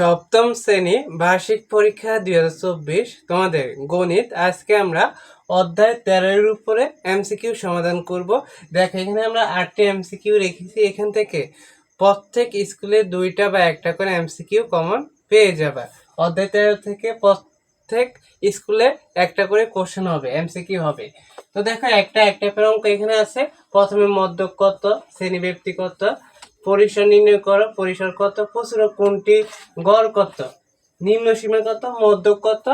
সপ্তম শ্রেণি বার্ষিক পরীক্ষা দুই হাজার চব্বিশ তোমাদের গণিত আজকে আমরা অধ্যায় তেরোর উপরে এমসিকিউ সমাধান করব। দেখো, এখানে আমরা আটটি এমসিকিউ রেখেছি। এখান থেকে প্রত্যেক স্কুলে দুইটা বা একটা করে এমসিকিউ কমন পেয়ে যাবে। অধ্যায় তেরো থেকে প্রত্যেক স্কুলে একটা করে কোশ্চেন হবে, এমসিকিউ হবে। তো দেখো, একটা একটা টাইপের অঙ্ক এখানে আছে। প্রথমে মধ্যক কত, শ্রেণীব্যক্তি কত পরিসর নির্ণয় করো, পরিসর কত, প্রচুর কোনটি, গড় কত, নিম্ন সীমা কত মধ্যক কত,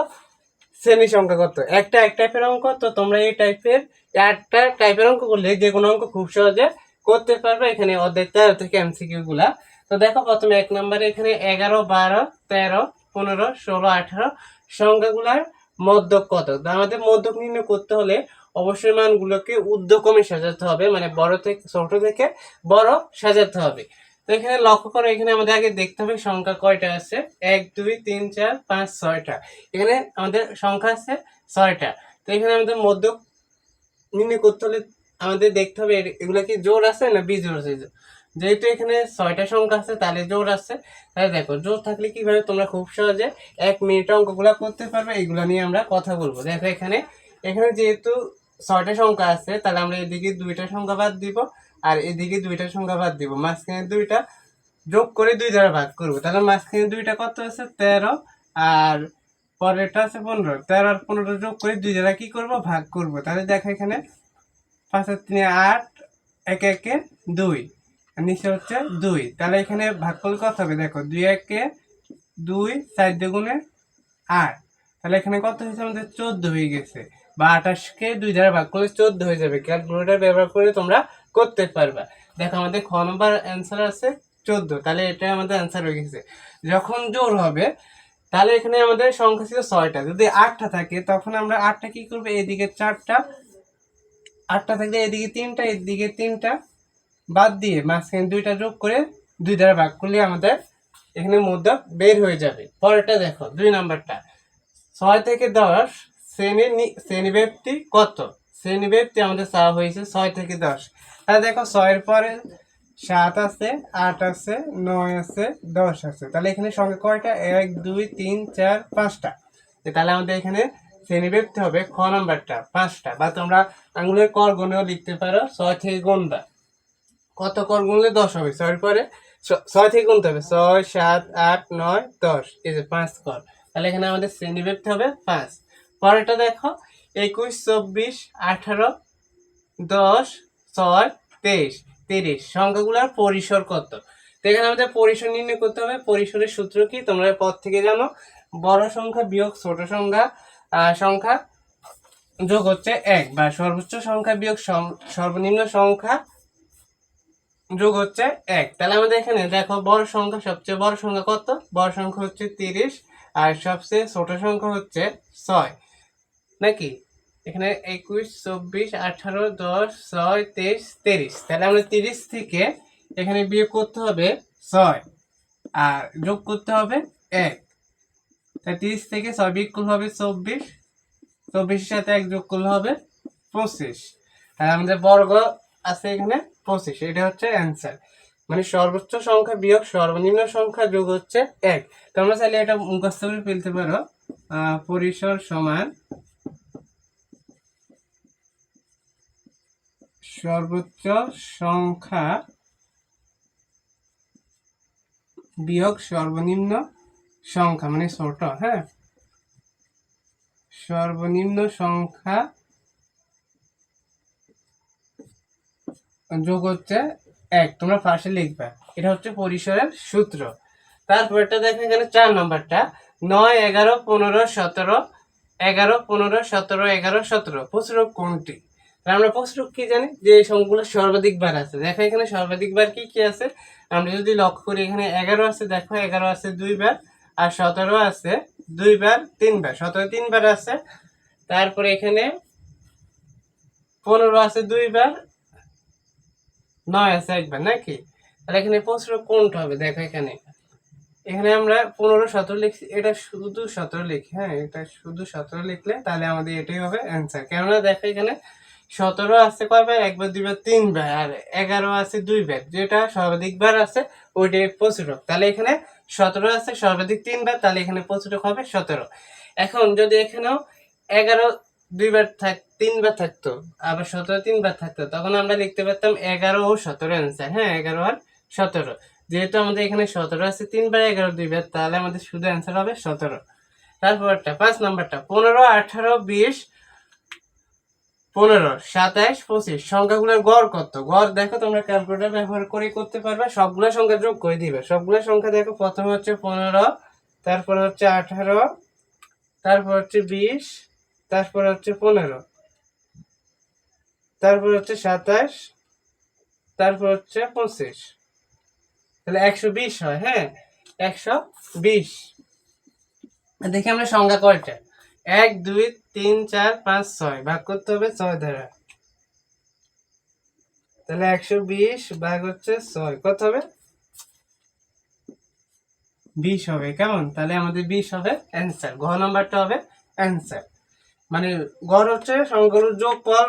শ্রেণি সংখ্যা কত, একটা এক টাইপের অঙ্ক, তো তোমরা এই টাইপের একটা টাইপের অঙ্ক করলে যে কোনো অঙ্ক খুব সহজে করতে পারবে এখানে অর্ধেক তেরো থেকে এমসিকিউ গুলা। তো দেখো প্রথমে এক নম্বরে এখানে এগারো, বারো, তেরো, পনেরো, ষোলো, আঠারো সংখ্যাগুলার মধ্যক কত? আমাদের মধ্যক নির্ণয় করতে হলে অবশ্যই মানগুলোকে ঊর্ধ্বক্রমে সাজাতে হবে মানে বড় থেকে, ছোট থেকে বড় সাজাতে হবে। তো এখানে লক্ষ্য করো, এখানে আমাদের আগে দেখতে হবে সংখ্যা কয়টা আছে? এক, দুই, তিন, চার, পাঁচ, ছয়টা। এখানে আমাদের সংখ্যা আছে ছয়টা। তো এখানে আমাদের মধ্য নির্ণয় করতে হলে আমাদের দেখতে হবে এগুলো কি জোর আছে না বিজোড়? আছে যেহেতু এখানে ছয়টা সংখ্যা আছে, তাহলে জোর আছে। তাহলে দেখো, জোর থাকলে কীভাবে তোমরা খুব সহজে এক মিনিট অঙ্কগুলো করতে পারবে, এগুলা নিয়ে আমরা কথা বলব। দেখো এখানে এখানে যেহেতু ছয়টা সংখ্যা আছে, তাহলে আমরা এদিকে দুইটা সংখ্যা বাদ দিব আর এদিকে দুইটা সংখ্যা বাদ দিব। মাঝখানে দুইটা যোগ করে দুই দ্বারা ভাগ করব। তাহলে মাঝখানে দুইটা কত আছে? তেরো। আর পরেরটা আছে পনেরো। তেরো আর পনেরো যোগ করে দুই দ্বারা কী করব? ভাগ করব। তাহলে দেখো এখানে পাঁচ তিনে, আট, একে একে দুই। আর নিচে হচ্ছে দুই। তাহলে এখানে ভাগ করলে কত হবে? দেখো, দুই, একে দুই, চার দুগুণে আট। তাহলে এখানে কত হয়েছে? আমাদের চোদ্দ হয়ে গেছে। বা আঠাশকে দুই দ্বারা ভাগ করলে চোদ্দ হয়ে যাবে। ক্যালকুলেটার ব্যবহার করে তোমরা করতে পারবা। দেখো, আমাদের খ নম্বর অ্যান্সার আছে চোদ্দ। তাহলে এটা আমাদের অ্যান্সার হয়ে গেছে। যখন জোর হবে, তাহলে এখানে আমাদের সংখ্যা ছিল ছয়টা। যদি আটটা থাকে, তখন আমরা আটটা কি করব? এদিকে চারটা। আটটা থাকলে এদিকে তিনটা এদিকে তিনটা। বাদ দিয়ে মাঝখানে দুইটা যোগ করে দুই দ্বারা ভাগ করলে আমাদের এখানে মুদ্রা বের হয়ে যাবে। পরেরটা দেখো, দুই নাম্বারটা। ছয় থেকে দশ শ্রেণির শ্রেণীব্যাপ্তি কত? শ্রেণীব্যাপ্তি আমাদের চাওয়া হয়েছে ছয় থেকে দশ। তাহলে দেখো ছয়ের পরে সাত আছে, আট আছে, নয় আছে, দশ আছে। তাহলে এখানে সঙ্গে কয়টা? এক, দুই, তিন, চার, পাঁচটা। তাহলে আমাদের এখানে শ্রেণীব্যাপ্তি হবে খ নাম্বারটা, পাঁচটা। বা তোমরা আঙুলের কর গুণেও লিখতে পারো, ছয় থেকে গুণবা কত কর গুনলে দশ হবে? ছয়ের পরে ছয় থেকে গুনতে হবে। ছয়, সাত, আট, নয়, দশ। এই যে পাঁচ কর। তাহলে এখানে আমাদের শ্রেণীব্যাপ্তি হবে পাঁচ। পরেরটা দেখো, একুশ, চব্বিশ, আঠারো, দশ, ছয়, তেইশ, তিরিশ। সংখ্যাগুলোর পরিসর কত? তো এখানে আমাদের পরিসর নির্ণয় করতে হবে। পরিসরের সূত্র কি? তোমরা পদ থেকে জানো। বড় সংখ্যা বিয়োগ ছোট সংখ্যা সংখ্যা যোগ হচ্ছে এক বা সর্বোচ্চ সংখ্যা বিয়োগ সর্বনিম্ন সংখ্যা যোগ হচ্ছে এক। তাহলে আমাদের এখানে দেখো, বড় সংখ্যা, সবচেয়ে বড় সংখ্যা কত? বড় সংখ্যা হচ্ছে তিরিশ আর সবচেয়ে ছোট সংখ্যা হচ্ছে ছয়। নাকি? এখানে একুশ, চব্বিশ, আঠারো, দশ, ছয়, তেইশ, তিরিশ। তাহলে আমরা তিরিশ থেকে এখানে বিয়োগ করতে হবে ছয়। আর যোগ করতে হবে এক। তাই তিরিশ থেকে ছয় বিয়োগ করলে হবে চব্বিশ। চব্বিশের সাথে এক যোগ করলে হবে পঁচিশ। আর আমাদের বর্গ আছে এখানে পঁচিশ। এটা হচ্ছে অ্যান্সার। মানে সর্বোচ্চ সংখ্যা বিয়োগ সর্বনিম্ন সংখ্যা যোগ হচ্ছে এক। তোমরা চাইলে এটা মুখস্থ করে ফেলতে পারো। পরিসর সমান সর্বোচ্চ সংখ্যা বিয়োগ সর্বনিম্ন সংখ্যা মানে ছোট হ্যাঁ? সর্বনিম্ন সংখ্যা যোগ হচ্ছে এক, তোমরা পাশে লিখবা। এটা হচ্ছে পরিসরের সূত্র। তারপর এটা দেখো এখানে চার নম্বরটা। নয়, এগারো, পনেরো, সতেরো, এগারো, পনেরো, সতেরো, এগারো, সতেরো। প্রচুরক কোনটি? আমরা প্রচুরক কি জানি? যে এই সংখ্যাগুলো সর্বাধিক বার আছে। দেখো এখানে সর্বাধিক বার কি কি আছে? আমরা যদি লক্ষ্য করি, এখানে এগারো আছে, দেখো এগারো আছে দুইবার আর সতেরো আছে দুইবার তিনবার সতেরো তিনবার আছে, তারপরে এখানে পনেরো আছে দুইবার নয় আছে একবার নাকি? তাহলে এখানে পনেরো কোনটা হবে? দেখো এখানে। এখানে আমরা পনেরো, সতেরো লিখছি। এটা শুধু সতেরো লিখি হ্যাঁ? এটা শুধু সতেরো লিখলে তাহলে আমাদের এটাই হবে অ্যান্সার কেননা দেখো এখানে সতেরো আছে কয়বার একবার দুইবার তিনবার আর এগারো আছে দুই দুইবার যেটা সর্বাধিক বার আছে, ওইটাই প্রচুরক তাহলে এখানে সতেরো আছে, সর্বাধিক তিনবার তাহলে এখানে প্রচুরক হবে সতেরো। এখন যদি এখানেও এগারো দুইবার থাক তিনবার থাকতো, আবার সতেরো তিনবার থাকতো, তখন আমরা লিখতে পারতাম এগারো ও সতেরো অ্যান্সার হ্যাঁ? এগারো আর সতেরো। যেহেতু আমাদের এখানে সতেরো আছে তিনবার এগারো দুইবার তাহলে আমাদের শুধু অ্যান্সার হবে সতেরো। তারপরটা, পাঁচ নাম্বারটা, পনেরো, আঠারো, বিশ পনেরো সাতাইশ পঁচিশ। সংখ্যাগুলোর গড় কত? গড় দেখো, তোমরা ক্যালকুলেটার ব্যবহার করে করতে পারবে। সবগুলো সংখ্যা যোগ করে দিবে। সবগুলো সংখ্যা দেখো, প্রথমে হচ্ছে পনেরো, তারপর হচ্ছে আঠারো, তারপর হচ্ছে বিশ, তারপর হচ্ছে পনেরো, তারপর হচ্ছে সাতাশ, তারপর হচ্ছে পঁচিশ। তাহলে একশো বিশ হয় হ্যাঁ? একশো বিশ। দেখি আমরা সংখ্যা কয়টা? এক, দুই, তিন, চার, পাঁচ, ছয়। ভাগ করতে হবে ছয় দ্বারা। তাহলে একশো বিশ ভাগ হচ্ছে ছয়। কত হবে? বিশ হবে। কেমন? তাহলে আমাদের বিশ হবে অ্যান্সার। ঘ নাম্বারটা হবে অ্যান্সার। মানে গড় হচ্ছে সংখ্যাগুলোর যোগফল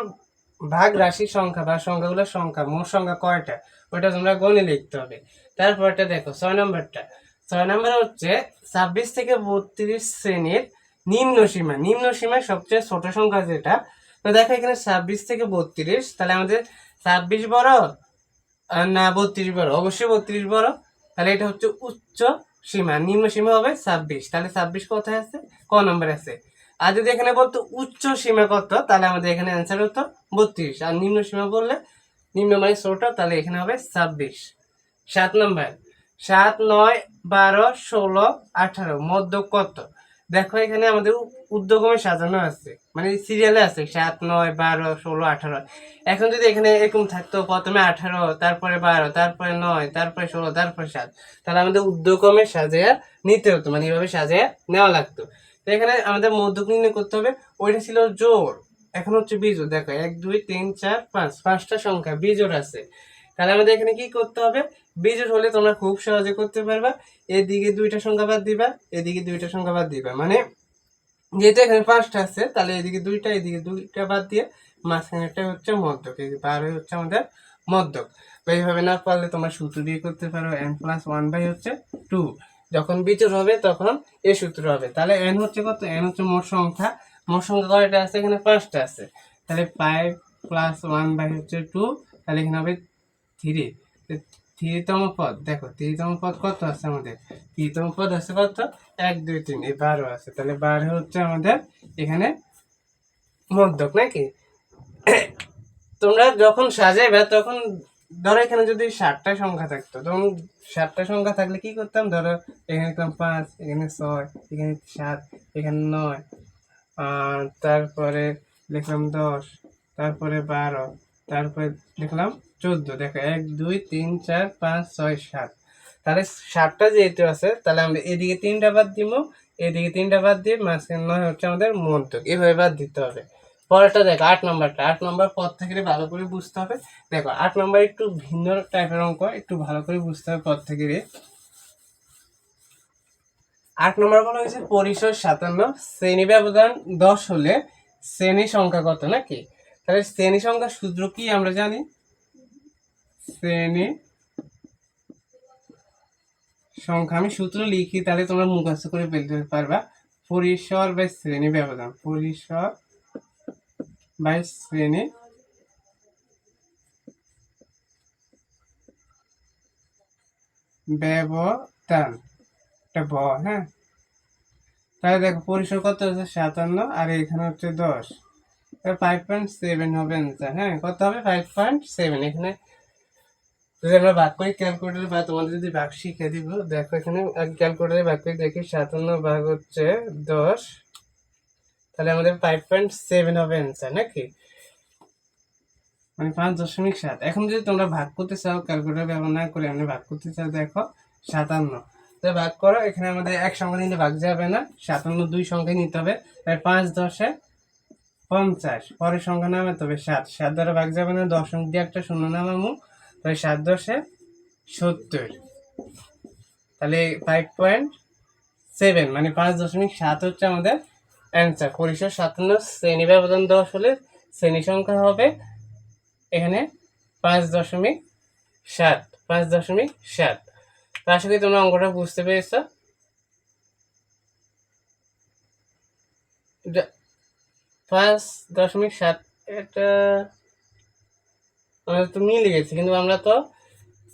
ভাগ রাশির সংখ্যা বা সংখ্যাগুলোর সংখ্যা, মোট সংখ্যা কয়টা? ওটা তোমরা গণে লিখতে হবে। তারপরটা দেখো, ছয় নম্বরটা। ছয় নম্বর হচ্ছে ছাব্বিশ থেকে বত্রিশ শ্রেণির নিম্ন সীমা, নিম্ন সীমায় সবচেয়ে ছোট সংখ্যা যেটা, তো দেখো এখানে ছাব্বিশ থেকে বত্রিশ, তাহলে আমাদের ছাব্বিশ বড় না, বত্রিশ বড়, অবশ্যই বত্রিশ বড়, তাহলে এটা হচ্ছে উচ্চ সীমা, নিম্ন সীমা হবে ছাব্বিশ, তাহলে ছাব্বিশ কোথায় আছে? ক নম্বর আছে। আর যদি এখানে বলতো উচ্চ সীমা কত, তাহলে আমাদের এখানে অ্যান্সার হতো বত্রিশ, আর নিম্ন সীমা বললে নিম্ন মানে ছোট, তাহলে এখানে হবে ছাব্বিশ। সাত নম্বর, সাত, নয়, বারো, ষোলো, আঠারো মধ্য কত? দেখো, এখানে আমাদের উদ্যোগমে সাজানো আছে। মানে সিরিয়ালে আছে, সাত, নয়, বারো, ষোলো, আঠারো। এখন যদি এখানে এরকম থাকতো, প্রথমে আঠারো, তারপরে বারো, তারপরে নয়, তারপরে ষোলো, তারপরে সাত, তাহলে আমাদের উদ্যোগমে সাজিয়ে নিতে হতো মানে এইভাবে সাজিয়ে নেওয়া লাগতো। তো এখানে আমাদের মধ্যক নির্ণয় করতে হবে, ওইটা ছিল জোর। এখন হচ্ছে বিজোড়, দেখো, এক, দুই, তিন, চার, পাঁচ, পাঁচটা সংখ্যা বিজোড় আছে। তাহলে আমাদের এখানে কি করতে হবে? বিজোড় হলে তোমরা খুব সহজে করতে পারবা। এদিকে দুইটা সংখ্যা বাদ দিবা, এদিকে দুইটা সংখ্যা বাদ দিবা। মানে যেহেতু এখানে পাঁচটা আছে, তাহলে এদিকে দুইটা এদিকে দুইটা বাদ দিয়ে মাঝখানেরটা হচ্ছে মধ্যক, এই বারো হচ্ছে আমাদের মধ্যক। এইভাবে না পারলে তোমরা সূত্র দিয়ে করতে পারো এন প্লাস ওয়ান বাই হচ্ছে টু যখন বিজোড় হবে, তখন এ সূত্র হবে। তাহলে এন হচ্ছে কত? এন হচ্ছে মোট সংখ্যা। মোট সংখ্যা কয়টা আছে? এখানে পাঁচটা আছে। তাহলে ফাইভ প্লাস ওয়ান বাই হচ্ছে টু তাহলে এখানে হবে থ্রি থ্রিতম পদ, দেখো থ্রিতম পদ কত আছে আমাদের? থ্রিতম পদ আছে কত? এক, দুই, তিন, এই বারো আছে। তাহলে বারো হচ্ছে আমাদের এখানে মধ্যক, নাকি? তোমরা যখন সাজাইবে, তখন ধরো এখানে যদি ষাটটা সংখ্যা থাকতো, তখন ষাটটা সংখ্যা থাকলে কি করতাম? ধরো এখানে লিখলাম পাঁচ, এখানে ছয়, এখানে সাত, এখানে নয় তারপরে লিখলাম দশ, তারপরে বারো, তারপরে লিখলাম চোদ্দ, দেখো, এক, দুই, তিন, চার, পাঁচ, ছয়, সাত। তাহলে সাতটা যেহেতু আছে, তাহলে আমরা এদিকে তিনটা বাদ দিব, এদিকে তিনটা বাদ দিয়ে মাঝখানে নয় হচ্ছে আমাদের মধ্যক এভাবে বাদ দিতে হবে। পরেরটা দেখো, আট নম্বরটা। আট নম্বর পদ থেকে ভালো করে বুঝতে হবে। দেখো, আট নম্বর একটু ভিন্ন টাইপের অঙ্ক, একটু ভালো করে বুঝতে হবে পদ থেকে। আট নম্বর বলা হয়েছে পরিসর সাতান্ন, শ্রেণি ব্যবধান দশ হলে শ্রেণি সংখ্যা কত নাকি? তাহলে শ্রেণি সংখ্যা সূত্র কি আমরা জানি? শ্রেণি সংখ্যা, আমি সূত্র লিখি, তাহলে তোমরা মুখস্থ করে ফেলতে পারবা। পরিসর বাই শ্রেণি ব্যবধান। পরিসর বাই শ্রেণি ব্যবধান। এটা ব হ্যাঁ? তাহলে দেখো, পরিসর কত হচ্ছে? সাতান্ন, আর এখানে হচ্ছে দশ। ফাইভ পয়েন্ট সেভেন হবে হ্যাঁ? কত হবে? ফাইভ পয়েন্ট সেভেন এখানে যদি আমরা ভাগ করি ক্যালকুলেটারে বা তোমাদের যদি ভাগ শিখে দিব, দেখো এখানে ক্যালকুলেটারে ভাগ করে দেখি, সাতান্ন ভাগ হচ্ছে দশ। তাহলে আমাদের ফাইভ পয়েন্ট সেভেন হবে অ্যান্সার নাকি? মানে পাঁচ দশমিক সাত। এখন যদি তোমরা ভাগ করতে চাও ক্যালকুলেটার ব্যবহার না করে আমরা ভাগ করতে চাও, দেখো, সাতান্ন। তো ভাগ করো, এখানে আমাদের এক সংখ্যা নিলে ভাগ যাবে না, সাতান্ন দুই সংখ্যা নিতে হবে। তাই পাঁচ দশে পঞ্চাশ, পরের সংখ্যা নামাতে হবে সাত। সাত দ্বারা ভাগ যাবে না, দশ অঙ্ক দিয়ে একটা শূন্য নামামু তাই সাত দশে সত্তর। তাহলে ফাইভ পয়েন্ট সেভেন মানে পাঁচ দশমিক সাত হচ্ছে আমাদের অ্যান্সার পরিসর সাতান্ন শ্রেণি ব্যবধান দশ হলে শ্রেণি সংখ্যা হবে এখানে পাঁচ দশমিক সাত, পাঁচ দশমিক সাত। তো আশা করি তোমরা অঙ্কটা বুঝতে পেরেছ। পাঁচ দশমিক সাত, এটা আমরা তো মিলে গেছি, কিন্তু আমরা তো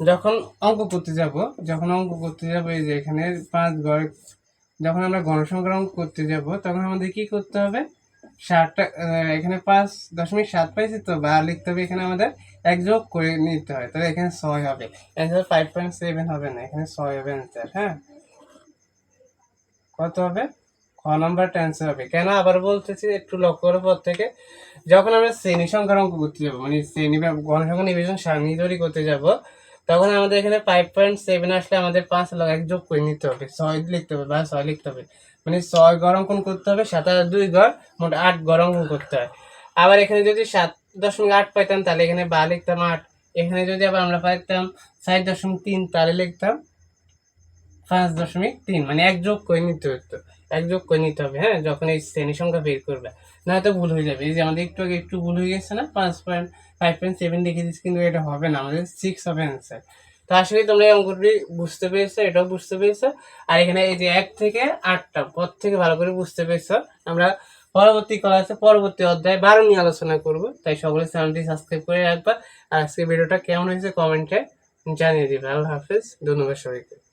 যখন অঙ্ক করতে যাব, যখন অঙ্ক করতে যাব এই যে এখানে পাঁচ ঘর, যখন আমরা গণসংখ্যার অঙ্ক করতে যাব, তখন আমাদের কি করতে হবে? ষাটটা এখানে পাঁচ দশমিক সাত পাইছি তো, বা লিখতে হবে এখানে আমাদের এক যোগ করে নিতে হয়, তাহলে এখানে ছয় হবে। অ্যান্সার ফাইভ পয়েন্ট সেভেন হবে না, এখানে ছয় হবে অ্যান্সার হ্যাঁ কত হবে? খ নাম্বারটা হবে। কেন আবার বলতেছি? একটু লক্ষ্য করার পর থেকে যখন আমরা শ্রেণি সংখ্যার অঙ্ক করতে যাব মানে শ্রেণি গণসংখ্যা নিবেশন সারণী তৈরি করতে যাব, তখন আমাদের এখানে ফাইভ পয়েন্ট সেভেন আসলে আমাদের পাঁচ লগ এক যোগ করে নিতে হবে। ছয় লিখতে হবে বা ছয় লিখতে হবে। মানে ছয় গড় অঙ্কন করতে হবে, সাত আর দুই গড় মোট আট গড় অঙ্কন করতে হয়। আবার এখানে যদি সাত দশমিক আট পাইতাম, তাহলে এখানে বা লিখতাম আট। এখানে যদি আবার আমরা পাইতাম সাত দশমিক তিন, তাহলে লিখতাম পাঁচ দশমিক তিন। মানে এক যোগ করে নিতে হতো এক যোগ করে নিতে হবে হ্যাঁ? যখন এই শ্রেণি সংখ্যা বের করবে। না হয়তো ভুল হয়ে যাবে। এই যে আমাদের একটু আগে একটু ভুল হয়ে গেছে না? পাঁচ পয়েন্ট ফাইভ পয়েন্ট সেভেন লিখে দিচ্ছি কিন্তু এটা হবে না। আমাদের সিক্স হবে অ্যান্সার তো আসলে তোমরা এই অঙ্কটি বুঝতে পেরেছ, এটাও বুঝতে পেরেছ। আর এখানে এই যে এক থেকে আটটা, পর থেকে ভালো করে বুঝতে পেরেছ। আমরা পরবর্তী ক্লাসে পরবর্তী অধ্যায় বারো নিয়ে আলোচনা করব। তাই সকলে চ্যানেলটি সাবস্ক্রাইব করে রাখবা। আর আজকে ভিডিওটা কেমন হয়েছে কমেন্টে জানিয়ে দিবে। আল্লাহ হাফিজ, ধন্যবাদ সবাইকে।